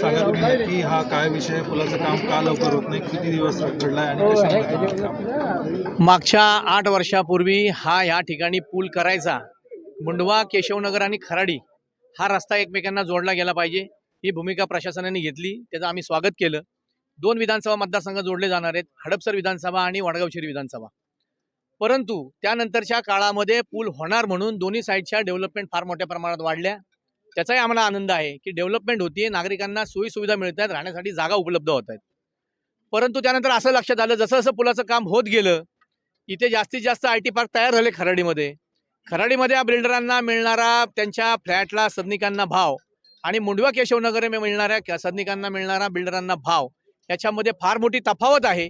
सांगा तुम्ही हा काय विषय पुलाचं काम का लवकर होत नाही? किती दिवस घडलाय आणि मागच्या आठ वर्षापूर्वी हा या ठिकाणी पूल करायचा. मुंडवा केशवनगर आणि खराडी हा रस्ता एकमेकांना जोडला गेला पाहिजे. ही भूमिका प्रशासनाने घेतली. त्याचं आम्ही स्वागत केलं. दोन विधानसभा मतदारसंघ जोडले जाणार आहेत. हडपसर विधानसभा आणि वडगावशिरी विधानसभा. परंतु त्यानंतरच्या काळामध्ये पूल होणार म्हणून दोन्ही साईडच्या डेव्हलपमेंट फार मोठ्या प्रमाणात वाढल्या. त्याचाही आम्हाला आनंद आहे की डेव्हलपमेंट होतीये नागरिकांना सोयीसुविधा मिळत आहेत राहण्यासाठी जागा उपलब्ध होत आहेत परंतु त्यानंतर असं लक्षात आलं जसं जसं पुलाचं काम होत गेलं इथे जास्तीत जास्त आय टी पार्क तयार झाले खराडीमध्ये. खराडीमध्ये या बिल्डरांना मिळणारा त्यांच्या फ्लॅटला सदनिकांना भाव आणि मुंडवा केशवनगर मिळणाऱ्या सदनिकांना मिळणारा बिल्डरांना भाव याच्यामध्ये फार मोठी तफावत आहे.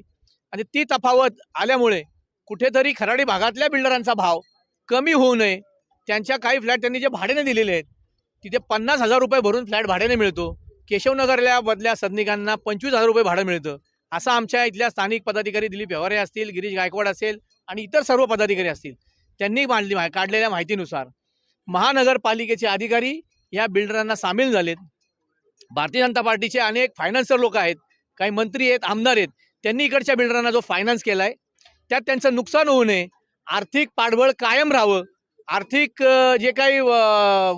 आणि ती तफावत आल्यामुळे कुठेतरी खराडी भागातल्या बिल्डरांचा भाव कमी होऊ नये. त्यांच्या काही फ्लॅट त्यांनी जे भाड्याने दिलेले आहेत तिथे पन्नास हजार रुपये भरून फ्लॅट भाड्याने मिळतो. केशवनगरल्या बदल्या सदनिकांना पंचवीस हजार रुपये भाडं मिळतं. असं आमच्या इथल्या स्थानिक पदाधिकारी दिलीप व्यवहारे असतील गिरीश गायकवाड असेल आणि इतर सर्व पदाधिकारी असतील त्यांनी मांडली मा- काढलेल्या माहितीनुसार महानगरपालिकेचे अधिकारी या बिल्डरांना सामील झालेत. भारतीय जनता पार्टीचे अनेक फायनान्सर लोक आहेत काही मंत्री आहेत आमदार आहेत त्यांनी इकडच्या बिल्डरांना जो फायनान्स केला आहे त्यात त्यांचं नुकसान होऊ नये. आर्थिक पाठबळ कायम राहावं. आर्थिक जे काही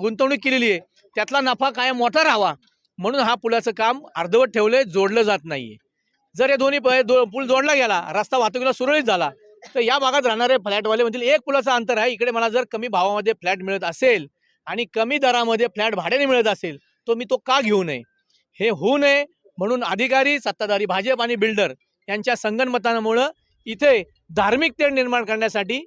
गुंतवणूक केलेली आहे त्यातला नफा कायम मोठा राहावा. म्हणून हा पुलाचं काम अर्धवट ठेवलं जोडलं जात नाही जर या दोन्ही प- दो- पूल जोडला गेला रस्ता वाहतुकीला सुरळीत झाला तर या भागात राहणारे फ्लॅटवाले म्हणतील एक पुलाचं अंतर आहे इकडे मला जर कमी भावामध्ये फ्लॅट मिळत असेल आणि कमी दरामध्ये फ्लॅट भाड्याने मिळत असेल तो मी तो का घेऊ नये? हे होऊ नये म्हणून अधिकारी सत्ताधारी भाजप आणि बिल्डर यांच्या संगनमतांमुळं इथे धार्मिक तेढ निर्माण करण्यासाठी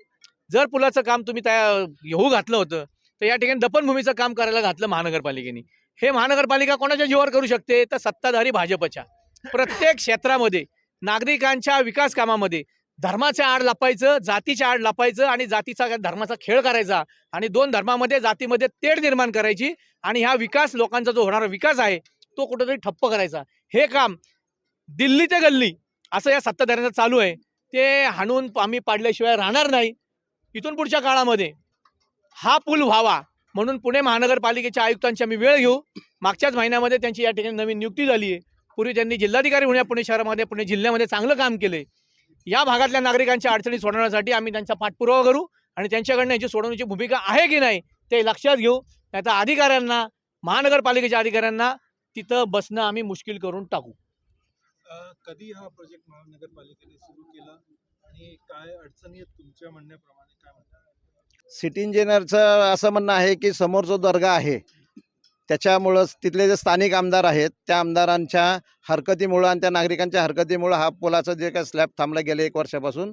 जर पुलाचं काम तुम्ही त्या होऊ घातलं होतं तर या ठिकाणी दफनभूमीचं काम करायला घातलं महानगरपालिकेने. हे महानगरपालिका कोणाच्या जीवावर करू शकते? तर सत्ताधारी भाजपच्या. प्रत्येक क्षेत्रामध्ये नागरिकांच्या विकास कामामध्ये धर्माच्या आड लपायचं जातीच्या आड लपायचं आणि जातीचा धर्माचा खेळ करायचा आणि दोन धर्मामध्ये जातीमध्ये तेढ निर्माण करायची आणि ह्या विकास लोकांचा जो होणारा विकास आहे तो कुठेतरी ठप्प करायचा. हे काम दिल्ली ते गल्ली असं या सत्ताधाऱ्यांचं चालू आहे. ते हाणून आम्ही पाडल्याशिवाय राहणार नाही. इथून पुढच्या काळामध्ये हा पूल व्हावा म्हणून पुणे महानगरपालिकेच्या आयुक्तांची आम्ही वेळ घेऊ. मागच्याच महिन्यामध्ये त्यांची या ठिकाणी नवीन नियुक्ती झाली आहे. पूर्वी त्यांनी जिल्हाधिकारी होण्या पुणे शहरामध्ये पुणे जिल्ह्यामध्ये चांगलं काम केले. या भागातल्या नागरिकांच्या अडचणी सोडवण्यासाठी आम्ही त्यांचा पाठपुरावा करू आणि त्यांच्याकडनं याची सोडवण्याची भूमिका आहे की नाही ते लक्षात घेऊ. नाही तर अधिकाऱ्यांना महानगरपालिकेच्या अधिकाऱ्यांना तिथं बसणं आम्ही मुश्किल करून टाकू. कधी हा प्रोजेक्ट महानगरपालिकेने सुरू केला आणि काय अडचणी आहेत तुमच्या म्हणण्याप्रमाणे काय म्हणतात सिटी इंजिनियरचं असं म्हणणं आहे की समोर जो दर्गा आहे त्याच्यामुळं तिथले जे स्थानिक आमदार आहेत त्या आमदारांच्या हरकतीमुळं आणि त्या नागरिकांच्या हरकतीमुळं हा पुलाचं जे काही स्लॅब थांबलं गेलं एक वर्षापासून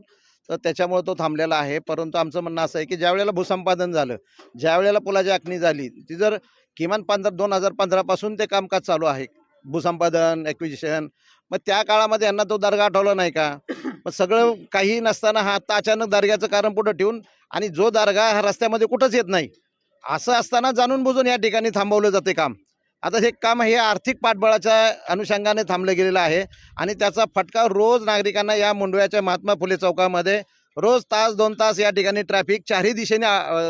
तर त्याच्यामुळं तो थांबलेला आहे. परंतु आमचं म्हणणं असं आहे की ज्या वेळेला भूसंपादन झालं ज्या वेळेला पुलाची आखणी झाली ती जर किमान पंधरा दोन हजार पंधरापासून ते कामकाज चालू आहे. भूसंपादन ॲक्विजिशन मग त्या काळामध्ये यांना तो दर्गा आठवला नाही का? मग सगळं काही नसताना हा आता अचानक दर्ग्याचं कारण पुढं ठेवून आणि जो दर्गा हा रस्त्यामध्ये कुठंच येत नाही असं असताना जाणून बुजून या ठिकाणी थांबवलं जाते काम. आता हे काम हे आर्थिक पाठबळाच्या अनुषंगाने थांबलं गेलेलं आहे आणि त्याचा फटका रोज नागरिकांना या मुंडव्याच्या महात्मा फुले चौकामध्ये रोज तास दोन तास या ठिकाणी ट्रॅफिक चारही दिशेने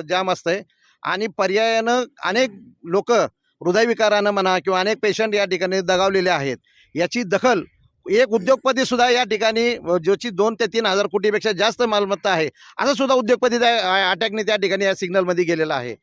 जाम असतंय. आणि पर्यायानं अनेक लोक हृदयविकारानं म्हणा किंवा अनेक पेशंट या ठिकाणी दगावलेले आहेत. याची दखल एक उद्योगपती सुद्धा या ठिकाणी ज्योची दोन ते तीन हजार कोटीपेक्षा जास्त मालमत्ता आहे असं सुद्धा उद्योगपती त्या अटॅकने त्या ठिकाणी या सिग्नलमध्ये गेलेला आहे.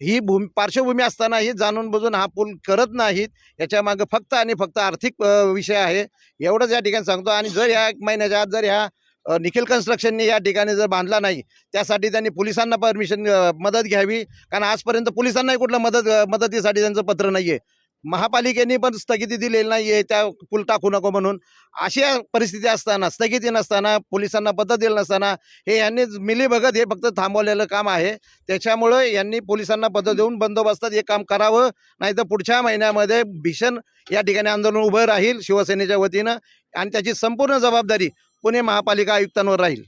ही भूमी पार्श्वभूमी असतानाही जाणून बुजून हा पूल करत नाहीत याच्यामागं फक्त आणि फक्त आर्थिक विषय आहे एवढंच या ठिकाणी सांगतो. आणि जर ह्या एक महिन्याच्या आत जर ह्या निखिल कन्स्ट्रक्शनने या ठिकाणी जर बांधला नाही त्यासाठी त्यांनी पोलिसांना परमिशन मदत घ्यावी कारण आजपर्यंत पोलिसांनाही कुठलं मदत मदतीसाठी त्यांचं पत्र नाही आहे महापालिकेने पण स्थगिती दिलेली नाही आहे त्या पूल टाकू नको म्हणून. अशा परिस्थिती असताना स्थगिती नसताना पोलिसांना पद्धत दिलं नसताना हे यांनी मिलीभगत हे फक्त थांबवलेलं काम आहे. त्याच्यामुळं यांनी पोलिसांना पद्धत देऊन बंदोबस्तात हे काम करावं नाही तर पुढच्या महिन्यामध्ये भीषण या ठिकाणी आंदोलन उभं राहील शिवसेनेच्या वतीनं आणि त्याची संपूर्ण जबाबदारी पुणे महापालिका आयुक्तांवर राहील.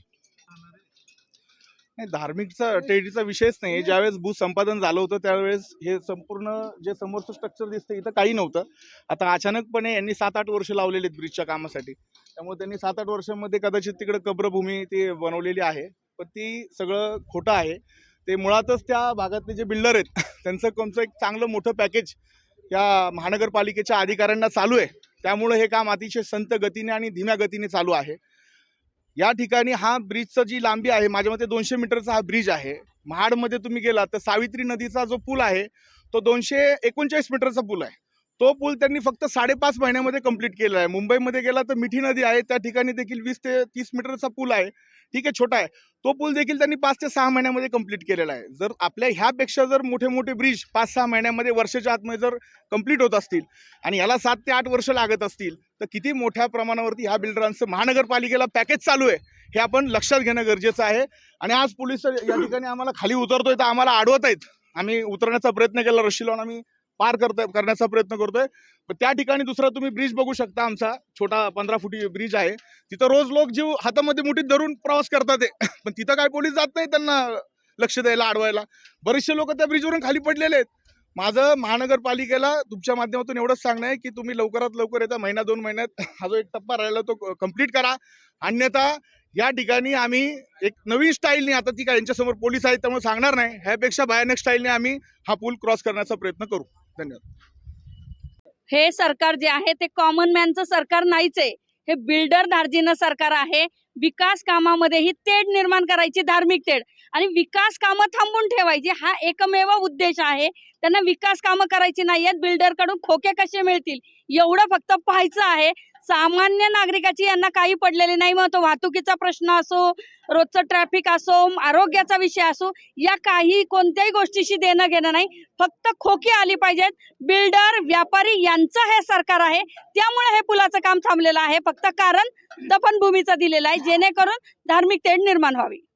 नाही धार्मिकचा टेडीचा विषयच नाही. ज्यावेळेस भूसंपादन झालं होतं त्यावेळेस हे संपूर्ण जे समोरचं स्ट्रक्चर दिसतं इथं काही नव्हतं. आता अचानकपणे यांनी सात आठ वर्ष लावलेली आहेत ब्रिजच्या कामासाठी. त्यामुळे त्यांनी सात आठ वर्षांमध्ये कदाचित तिकडे कब्रभूमी ती बनवलेली आहे. पण ती सगळं खोटं आहे. ते मुळातच त्या भागातले जे बिल्डर आहेत त्यांचं कोणचं एक चांगलं मोठं पॅकेज या महानगरपालिकेच्या अधिकाऱ्यांना चालू आहे. त्यामुळे हे काम अतिशय संत गतीने आणि धीम्या गतीने चालू आहे. या ठिकाणी हा ब्रिजचं जी लांबी आहे माझ्या मते दोनशे मीटरचा हा ब्रिज आहे. महाडमध्ये तुम्ही गेला तर सावित्री नदीचा जो पूल आहे तो दोनशे एकोणचाळीस मीटरचा पूल आहे. तो पूल त्यांनी फक्त साडेपाच महिन्यामध्ये कंप्लीट केला आहे. मुंबईमध्ये गेला तर मिठी नदी आहे. त्या ठिकाणी देखील वीस ते तीस मीटरचा पूल आहे. ठीक आहे छोटा आहे. तो पूल देखील त्यांनी पाच ते सहा महिन्यामध्ये कंप्लीट केलेला आहे. जर आपल्या ह्यापेक्षा जर मोठे मोठे ब्रिज पाच सहा महिन्यामध्ये वर्षाच्या आतमध्ये जर कंप्लीट होत असतील आणि याला सात ते आठ वर्ष लागत असतील तर किती मोठ्या प्रमाणावरती ह्या बिल्डरांचं महानगरपालिकेला पॅकेज चालू आहे हे आपण लक्षात घेणं गरजेचं आहे. आणि आज पोलीस या ठिकाणी आम्हाला खाली उतरतोय तर आम्हाला अडवत आहेत. आम्ही उतरण्याचा प्रयत्न केला. रशी लावून आम्ही पार करतोय करण्याचा प्रयत्न करतोय. पण त्या ठिकाणी दुसरा तुम्ही ब्रिज बघू शकता आमचा छोटा पंधरा फुटी ब्रिज आहे. तिथं रोज लोक जीव हातामध्ये मुठीत धरून प्रवास करतात आहे. पण तिथं काय पोलीस जात नाही त्यांना लक्ष द्यायला अडवायला बरेचसे लोक त्या ब्रिजवरून खाली पडलेले आहेत. माझं महानगरपालिकेला तुमच्या माध्यमातून एवढंच सांगणं आहे की तुम्ही लवकरात लवकर येता महिना दोन महिन्यात हा जो एक टप्पा राहिला तो कंप्लीट करा. अन्यथा या ठिकाणी आम्ही एक नवीन स्टाईलने आता ती काय यांच्यासमोर पोलीस आहेत त्यामुळे सांगणार नाही. ह्यापेक्षा भयानक स्टाईलने आम्ही हा पूल क्रॉस करण्याचा प्रयत्न करू. धन्यवाद. हे सरकार जे आहे ते कॉमन मॅनचं सरकार नाहीच आहे. हे बिल्डर धार्जिनं सरकार आहे. विकास कामामध्ये ही तेढ निर्माण करायची धार्मिक तेढ. आणि विकास कामं थांबून ठेवायची हा एकमेव उद्देश आहे. त्यांना विकास कामं करायची नाही आहेत बिल्डरकडून खोके कसे मिळतील? एवढं फक्त पाहायचं आहे. सामान्य नागरिकाची यांना काही पडलेली नाही. मग तो वाहतुकीचा प्रश्न असो रोजचं ट्रॅफिक असो आरोग्याचा विषय असो या काही कोणत्याही गोष्टीशी देणं घेणं नाही. फक्त खोकी आली पाहिजेत. बिल्डर व्यापारी यांचं हे सरकार आहे. त्यामुळे हे पुलाचं काम थांबलेलं आहे. फक्त कारण दफनभूमीचं दिलेलं आहे. जेणेकरून धार्मिक तेढ निर्माण व्हावी.